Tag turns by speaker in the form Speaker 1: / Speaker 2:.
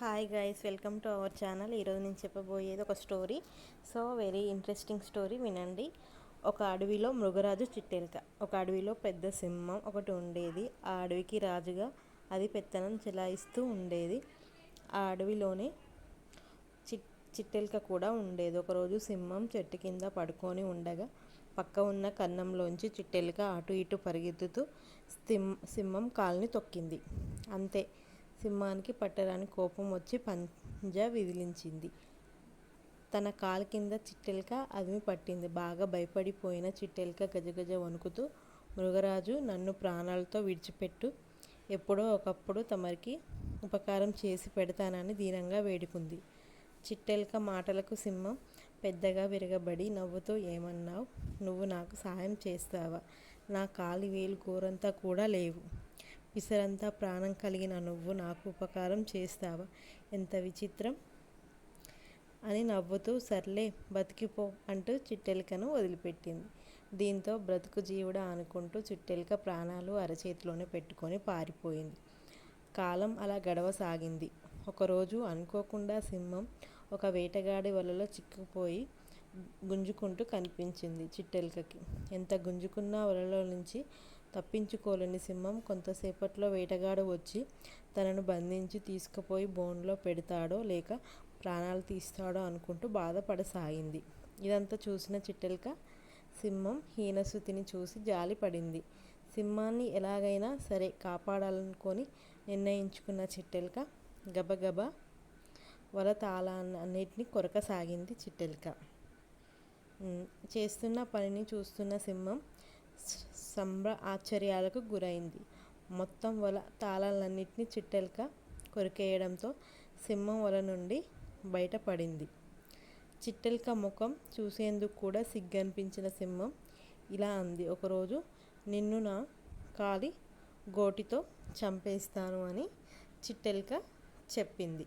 Speaker 1: Hi guys welcome to our channel ఈరోజు నేను చెప్పబోయేది ఒక story so very interesting story వినండి. ఒక అడవిలో మృగరాజు చిట్టెలక ఒక అడవిలో పెద్ద సింహం ఒకటి ఉండేది. ఆ అడవికి రాజుగా అది పెత్తనం చెలాయిస్తూ ఉండేది. ఆ అడవిలోనే చిట్ చిట్టెలక కూడా ఉండేది. ఒకరోజు సింహం చెట్టు కింద పడుకొని ఉండగా పక్క ఉన్న కన్నంలోంచి చిట్టెలక అటు ఇటు పరిగెత్తుతూ సింహం కాల్ని తొక్కింది. అంతే. సింహానికి పట్టరాని కోపం వచ్చి పంజా విదిలించింది. తన కాలు కింద చిట్టెలక అదిమి పట్టింది. బాగా భయపడిపోయిన చిట్టెలక గజగజ వణుకుతూ మృగరాజు నన్ను ప్రాణాలతో విడిచిపెట్టు. ఎప్పుడో ఒకప్పుడు తమరికి ఉపకారం చేసి పెడతానని దీనంగా వేడుకుంది. చిట్టెలక మాటలకు సింహం పెద్దగా విరగబడి నవ్వుతూ ఏమన్నావు? నువ్వు నాకు సహాయం చేస్తావా? నా కాలి వేలు కూరంతా కూడా లేవు. విసరంతా ప్రాణం కలిగిన నువ్వు నాకు ఉపకారం చేస్తావా? ఎంత విచిత్రం! అని నవ్వుతూ సర్లే బతికిపో అంటూ చిట్టెలికను వదిలిపెట్టింది. దీంతో బ్రతుకు జీవుడా అనుకుంటూ చిట్టెలిక ప్రాణాలు అరచేతిలోనే పెట్టుకొని పారిపోయింది. కాలం అలా గడవసాగింది. ఒకరోజు అనుకోకుండా సింహం ఒక వేటగాడి వలలో చిక్కుపోయి గుంజుకుంటూ కనిపించింది చిట్టెలికకి. ఎంత గుంజుకున్నా వలలో నుంచి తప్పించుకోలేని సింహం కొంతసేపట్లో వేటగాడు వచ్చి తనను బంధించి తీసుకుపోయి బోన్లో పెడతాడో లేక ప్రాణాలు తీస్తాడో అనుకుంటూ బాధపడసాగింది. ఇదంతా చూసిన చిట్టెలక సింహం హీనస్థుతిని చూసి జాలి పడింది. సింహాన్ని ఎలాగైనా సరే కాపాడాలనుకొని నిర్ణయించుకున్న చిట్టెలక గబగబా వల తాళాన్నిటిని కొరకసాగింది చిట్టెలక. చేస్తున్న పనిని చూస్తున్న సింహం సంభ్ర ఆశ్చర్యాలకు గురైంది. మొత్తం వల తాళాలన్నింటినీ చిట్టెలక కొరికేయడంతో సింహం వల నుండి బయటపడింది. చిట్టెలక ముఖం చూసేందుకు కూడా సిగ్గనిపించిన సింహం ఇలా అంది ఒకరోజు నిన్ను నా కాలి గోటితో చంపేస్తాను అని చిట్టెలక చెప్పింది.